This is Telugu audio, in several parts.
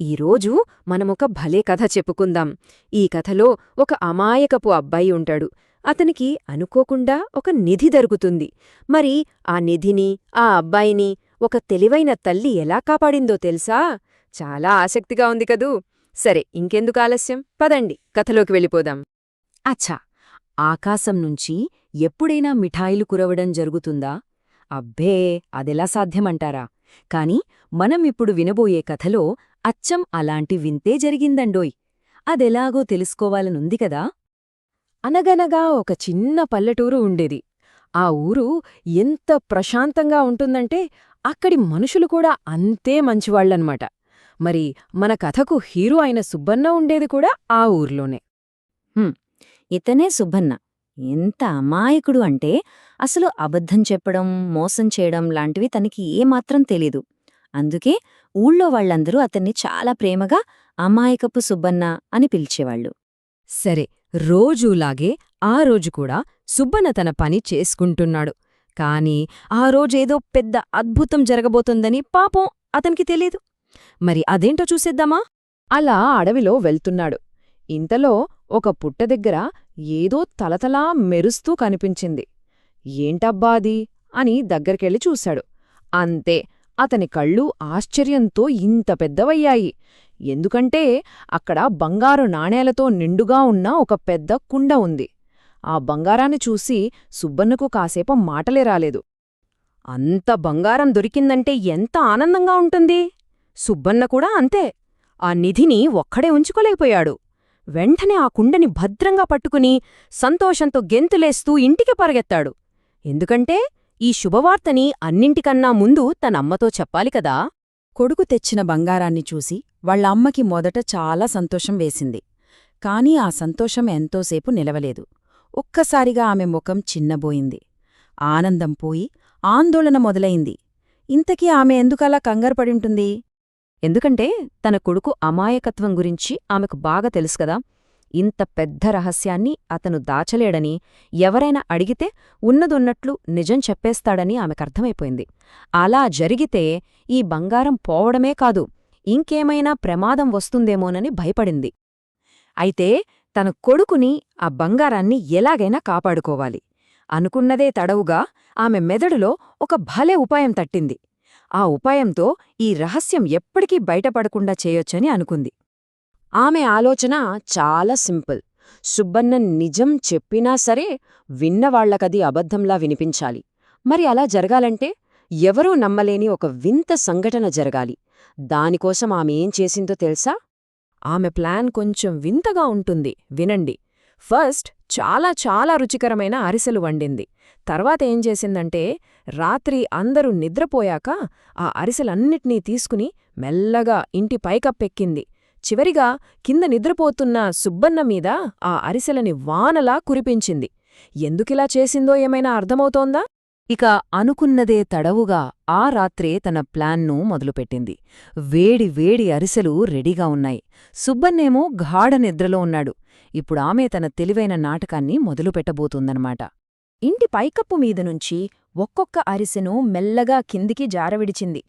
ఈరోజు మనమొక భలే కథ చెప్పుకుందాం. ఈ కథలో ఒక అమాయకపు అబ్బాయి ఉంటాడు. అతనికి అనుకోకుండా ఒక నిధి దొరుకుతుంది. మరి ఆ నిధిని ఆ అబ్బాయిని ఒక తెలివైన తల్లి ఎలా కాపాడిందో తెలుసా? చాలా ఆసక్తిగా ఉంది కదూ. సరే ఇంకెందుకు ఆలస్యం? పదండి కథలోకి వెళ్ళిపోదాం. అచ్చా! ఆకాశం నుంచి ఎప్పుడైనా మిఠాయిలు కురవడం జరుగుతుందా? అబ్బే అదెలా సాధ్యమంటారా? కాని మనం ఇప్పుడు వినబోయే కథలో అచ్చం అలాంటి వింతే జరిగిందండోయ్. అదెలాగో తెలుసుకోవాలనుంది కదా? అనగనగా ఒక చిన్న పల్లెటూరు ఉండేది. ఆ ఊరు ఎంత ప్రశాంతంగా ఉంటుందంటే అక్కడి మనుషులు కూడా అంతే మంచివాళ్ళన్మాట మరి మన కథకు హీరో అయిన సుబ్బన్న ఉండేది కూడా ఆ ఊర్లోనే. ఇతనే సుబ్బన్న. ఎంత అమాయకుడు అంటే అసలు అబద్ధం చెప్పడం మోసం చేయడం లాంటివి తనకి ఏమాత్రం తెలీదు. అందుకే ఊళ్ళో వాళ్ళందరూ అతన్ని చాలా ప్రేమగా అమాయకపు సుబ్బన్న అని పిలిచేవాళ్ళు. సరే రోజూలాగే ఆ రోజు కూడా సుబ్బన్న తన పని చేసుకుంటున్నాడు. కాని ఆ రోజేదో పెద్ద అద్భుతం జరగబోతోందని పాపం అతనికి తెలీదు. మరి అదేంటో చూసేద్దామా? అలా అడవిలో వెళ్తున్నాడు. ఇంతలో ఒక పుట్ట దగ్గర ఏదో తలతలా మెరుస్తూ కనిపించింది. ఏంటబ్బాది అని దగ్గరికెళ్ళి చూశాడు. అంతే అతని కళ్ళు ఆశ్చర్యంతో ఇంత పెద్దవయ్యాయి. ఎందుకంటే అక్కడ బంగారు నాణేలతో నిండుగా ఉన్న ఒక పెద్ద కుండ ఉంది. ఆ బంగారాన్ని చూసి సుబ్బన్నకు కాసేపు మాటలే రాలేదు. అంత బంగారం దొరికిందంటే ఎంత ఆనందంగా ఉంటుంది? సుబ్బన్న కూడా అంతే. ఆ నిధిని ఒక్కడే ఉంచుకోలేకపోయాడు. వెంటనే ఆ కుండని భద్రంగా పట్టుకుని సంతోషంతో గెంతులేస్తూ ఇంటికి పరిగెత్తాడు. ఎందుకంటే ఈ శుభవార్తని అన్నింటికన్నా ముందు తనమ్మతో చెప్పాలి కదా? కొడుకు తెచ్చిన బంగారాన్ని చూసి వాళ్ళ అమ్మకి మొదట చాలా సంతోషం వేసింది. కాని ఆ సంతోషం ఎంతోసేపు నిలవలేదు. ఒక్కసారిగా ఆమె ముఖం చిన్నబోయింది. ఆనందం పోయి ఆందోళన మొదలైంది. ఇంతకీ ఆమె ఎందుకలా కంగారుపడింటుంది ఎందుకంటే తన కొడుకు అమాయకత్వం గురించి ఆమెకు బాగా తెలుసుకదా ఇంత పెద్ద రహస్యాన్ని అతను దాచలేడని ఎవరైనా అడిగితే ఉన్నదున్నట్లు నిజం చెప్పేస్తాడని ఆమెకర్థమైపోయింది అలా జరిగితే ఈ బంగారం పోవడమే కాదు ఇంకేమైనా ప్రమాదం వస్తుందేమోనని భయపడింది. అయితే తన కొడుకుని ఆ బంగారాన్ని ఎలాగైనా కాపాడుకోవాలి. అనుకున్నదే తడవుగా ఆమె మెదడులో ఒక భలే ఉపాయం తట్టింది. ఆ ఉపాయంతో ఈ రహస్యం ఎప్పటికీ బయటపడకుండా చేయొచ్చని అనుకుంది. ఆమె ఆలోచన చాలా సింపుల్. సుబ్బన్న నిజం చెప్పినా సరే విన్నవాళ్ళకది అబద్ధంలా వినిపించాలి. మరి అలా జరగాలంటే ఎవరూ నమ్మలేని ఒక వింత సంఘటన జరగాలి. దానికోసం ఆమె ఏం చేసిందో తెలుసా? ఆమె ప్లాన్ కొంచెం వింతగా ఉంటుంది. వినండి. ఫస్ట్ చాలా చాలా రుచికరమైన అరిసెలు వండింది. తర్వాత ఏం చేసిందంటే రాత్రి అందరూ నిద్రపోయాక ఆ అరిసెలన్నిటినీ తీసుకుని మెల్లగా ఇంటి పైకప్పెక్కింది. చివరిగా కింద నిద్రపోతున్న సుబ్బన్న మీద ఆ అరిసెలని వానలా కురిపించింది. ఎందుకిలా చేసిందో ఏమైనా అర్థమవుతోందా? ఇక అనుకున్నదే తడవుగా ఆ రాత్రే తన ప్లాన్ను మొదలుపెట్టింది. వేడి వేడి అరిసెలు రెడీగా ఉన్నాయి. సుబ్బన్నేమో గాఢ నిద్రలో ఉన్నాడు. ఇప్పుడు ఆమె తన తెలివైన నాటకాన్ని మొదలుపెట్టబోతుందన్నమాట. ఇంటి పైకప్పు మీదనుంచి ఒక్కొక్క అరిసెను మెల్లగా కిందికి జారవిడిచింది.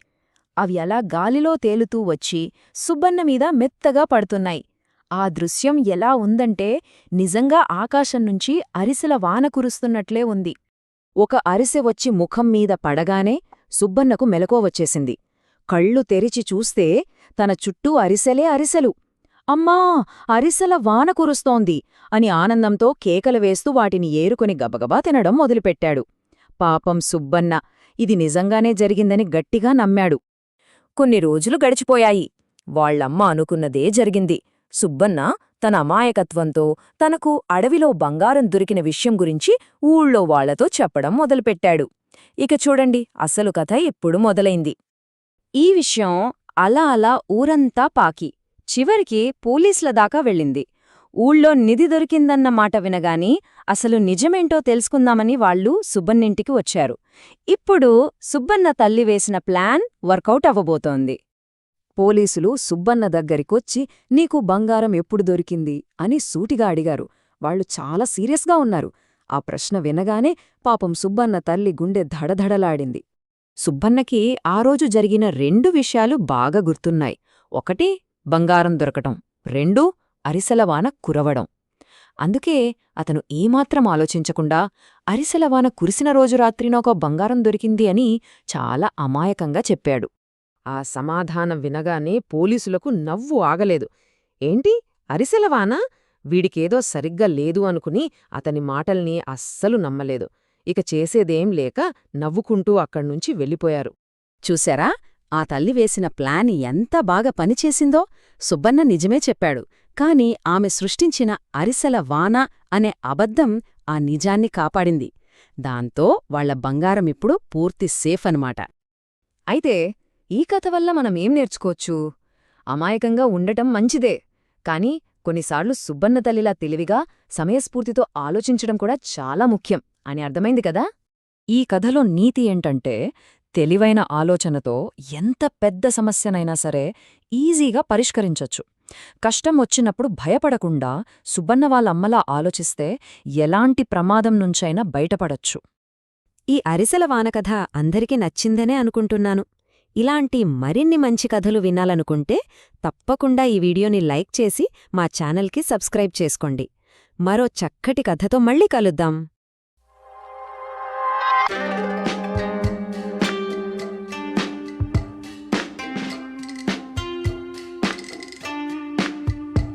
అవి అలా గాలిలో తేలుతూ వచ్చి సుబ్బన్న మీద మెత్తగా పడుతున్నాయి. ఆ దృశ్యం ఎలా ఉందంటే నిజంగా ఆకాశం నుంచి అరిసెల వాన కురుస్తున్నట్లే ఉంది. ఒక అరిసె వచ్చి ముఖం మీద పడగానే సుబ్బన్నకు మెలకోవచ్చేసింది కళ్ళు తెరిచి చూస్తే తన చుట్టూ అరిసెలే అరిసెలు. అమ్మా అరిసెల వాన కురుస్తోంది అని ఆనందంతో కేకలు వేస్తూ వాటిని ఏరుకుని గబగబా తినడం మొదలుపెట్టాడు. పాపం సుబ్బన్న ఇది నిజంగానే జరిగిందని గట్టిగా నమ్మాడు. కొన్ని రోజులు గడిచిపోయాయి. వాళ్ళమ్మ అనుకున్నదే జరిగింది. సుబ్బన్న తన అమాయకత్వంతో తనకు అడవిలో బంగారం దొరికిన విషయం గురించి ఊళ్ళో వాళ్ళతో చెప్పడం మొదలుపెట్టాడు. ఇక చూడండి అసలు కథ ఎప్పుడు మొదలైంది. ఈ విషయం అలా అలా ఊరంతా పాకి. చివరికి పోలీసుల దాకా వెళ్ళింది. ఊళ్ళో నిధి దొరికిందన్న మాట వినగాని అసలు నిజమేంటో తెలుసుకుందామని వాళ్ళు సుబ్బన్నింటికి వచ్చారు. ఇప్పుడు సుబ్బన్న తల్లి వేసిన ప్లాన్ వర్కౌట్ అవ్వబోతోంది. పోలీసులు సుబ్బన్న దగ్గరికొచ్చి నీకు బంగారం ఎప్పుడు దొరికింది? అని సూటిగా అడిగారు. వాళ్ళు చాలా సీరియస్గా ఉన్నారు. ఆ ప్రశ్న వినగానే పాపం సుబ్బన్న తల్లి గుండె ధడధడలాడింది. సుబ్బన్నకి ఆ రోజు జరిగిన రెండు విషయాలు బాగా గుర్తున్నాయి. ఒకటి బంగారం దొరకటం. రెండూ అరిసెలవాన కురవడం. అందుకే అతను ఏమాత్రం ఆలోచించకుండా అరిసెలవాన కురిసిన రోజు రాత్రినొక బంగారం దొరికింది అని చాలా అమాయకంగా చెప్పాడు. ఆ సమాధానం వినగానే పోలీసులకు నవ్వు ఆగలేదు. ఏంటి? అరిసెలవానా? వీడికేదో సరిగ్గా లేదు అనుకుని అతని మాటల్ని అస్సలు నమ్మలేదు. ఇక చేసేదేం లేక నవ్వుకుంటూ అక్కడ్నుంచి వెళ్ళిపోయారు. చూశారా? ఆ తల్లి వేసిన ప్లాన్ ఎంత బాగా పనిచేసిందో? సుబ్బన్న నిజమే చెప్పాడు. కాని ఆమె సృష్టించిన అరిసెల వాన అనే అబద్ధం ఆ నిజాన్ని కాపాడింది. దాంతో వాళ్ళ బంగారం ఇప్పుడు పూర్తి సేఫ్ అనమాట అయితే ఈ కథ వల్ల మనమేం నేర్చుకోవచ్చు? అమాయకంగా ఉండటం మంచిదే. కాని కొన్నిసార్లు సుబ్బన్న తల్లిలా తెలివిగా సమయస్ఫూర్తితో ఆలోచించడం కూడా చాలా ముఖ్యం. అని అర్థమైంది కదా? ఈ కథలో నీతి ఏంటంటే తెలివైన ఆలోచనతో ఎంత పెద్ద సమస్యనైనా సరే ఈజీగా పరిష్కరించొచ్చు. కష్టం వచ్చినప్పుడు భయపడకుండా సుబ్బన్న వాళ్ళమ్మలా ఆలోచిస్తే ఎలాంటి ప్రమాదం నుంచైనా బయటపడొచ్చు. ఈ అరిసెల వానకథ అందరికీ నచ్చిందనే అనుకుంటున్నాను. ఇలాంటి మరిన్ని మంచి కథలు వినాలనుకుంటే తప్పకుండా ఈ వీడియోని లైక్ చేసి మా ఛానల్కి సబ్స్క్రైబ్ చేసుకోండి. మరో చక్కటి కథతో మళ్ళీ కలుద్దాం.